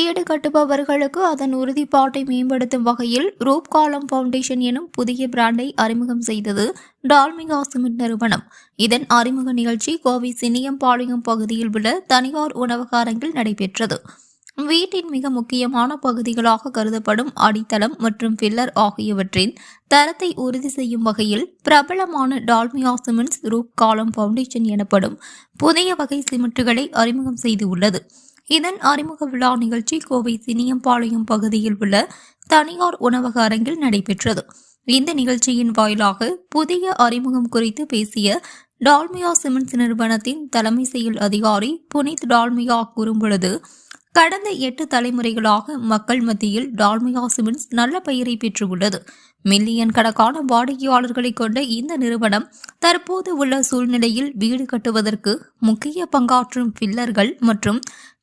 வீடு கட்டுபவர்களுக்கு அதன் உறுதிப்பாட்டை மேம்படுத்தும் வகையில் ரூப் காலம் ஃபவுண்டேஷன் எனும் புதிய பிராண்டை அறிமுகம் செய்தது டால்மிகா சிமெண்ட் நிறுவனம். இதன் அறிமுக நிகழ்ச்சி கோவை சினியம்பாளையம் பகுதியில் உள்ள தனியார் உணவக அரங்கில் நடைபெற்றது. வீட்டின் மிக முக்கியமான பகுதிகளாக கருதப்படும் அடித்தளம் மற்றும் பில்லர் ஆகியவற்றின் தரத்தை உறுதி செய்யும் வகையில் பிரபலமான டால்மியா சிமெண்ட்ஸ் ரூப் காலம் ஃபவுண்டேஷன் எனப்படும் புதிய வகை சிமெண்ட்டுகளை அறிமுகம் செய்துள்ளது. இதன் அறிமுக விழா நிகழ்ச்சி கோவை சினியம்பாளையம் பகுதியில் உள்ள தனியார் உணவக அரங்கில் நடைபெற்றது. இந்த நிகழ்ச்சியின் வாயிலாக புதிய அறிமுகம் குறித்து பேசிய டால்மியா சிமெண்ட்ஸ் நிறுவனத்தின் தலைமை செயல் அதிகாரி புனித் டால்மியா கூறும்பொழுது கடந்த எட்டு தலைமுறைகளாக மக்கள் மத்தியில் டால்மியா சிமெண்ட்ஸ் நல்ல பெயரை பெற்றுள்ளது. மில்லியன் கணக்கான வாடிக்கையாளர்களை கொண்ட இந்த நிறுவனம் தற்போது உள்ள சூழ்நிலையில் வீடு கட்டுவதற்கு முக்கிய பங்காற்றும் பில்லர்கள் மற்றும்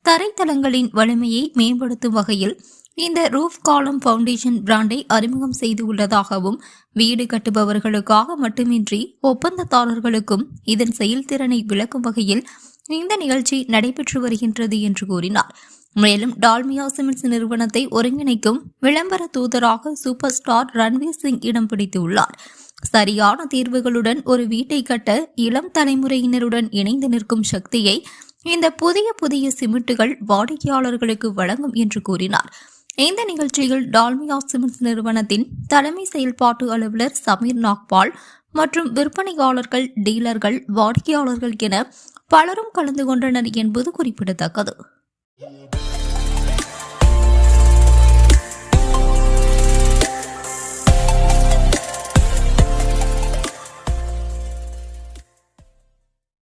தரைத்தளங்களின் வலிமையை மேம்படுத்தும் வகையில் இந்த ரூஃப் காலம் ஃபவுண்டேஷன் பிராண்டை அறிமுகம் செய்து உள்ளதாகவும் வீடு கட்டுபவர்களுக்காக மட்டுமின்றி ஒப்பந்ததாரர்களுக்கும் இதன் செயல்திறனை விளக்கும் வகையில் இந்த நிகழ்ச்சி நடைபெற்று வருகின்றது என்று கூறினார். மேலும் டால்மியா சிமெண்ட்ஸ் நிறுவனத்தை ஒருங்கிணைக்கும் விளம்பர தூதராக சூப்பர் ஸ்டார் ரன்வீர் சிங் இடம் பிடித்துள்ளார். சரியான தீர்வுகளுடன் ஒரு வீட்டை கட்ட இளம் தலைமுறையினருடன் இணைந்து நிற்கும் சக்தியை இந்த புதிய புதிய சிமெண்ட்டுகள் வாடிக்கையாளர்களுக்கு வழங்கும் என்று கூறினார். இந்த நிகழ்ச்சியில் டால்மியா சிமெண்ட்ஸ் நிறுவனத்தின் தலைமை செயல்பாட்டு அலுவலர் சமீர் நாக்பால் மற்றும் விற்பனையாளர்கள் டீலர்கள் வாடிக்கையாளர்கள் என பலரும் கலந்து கொண்டனர் என்பது குறிப்பிடத்தக்கது.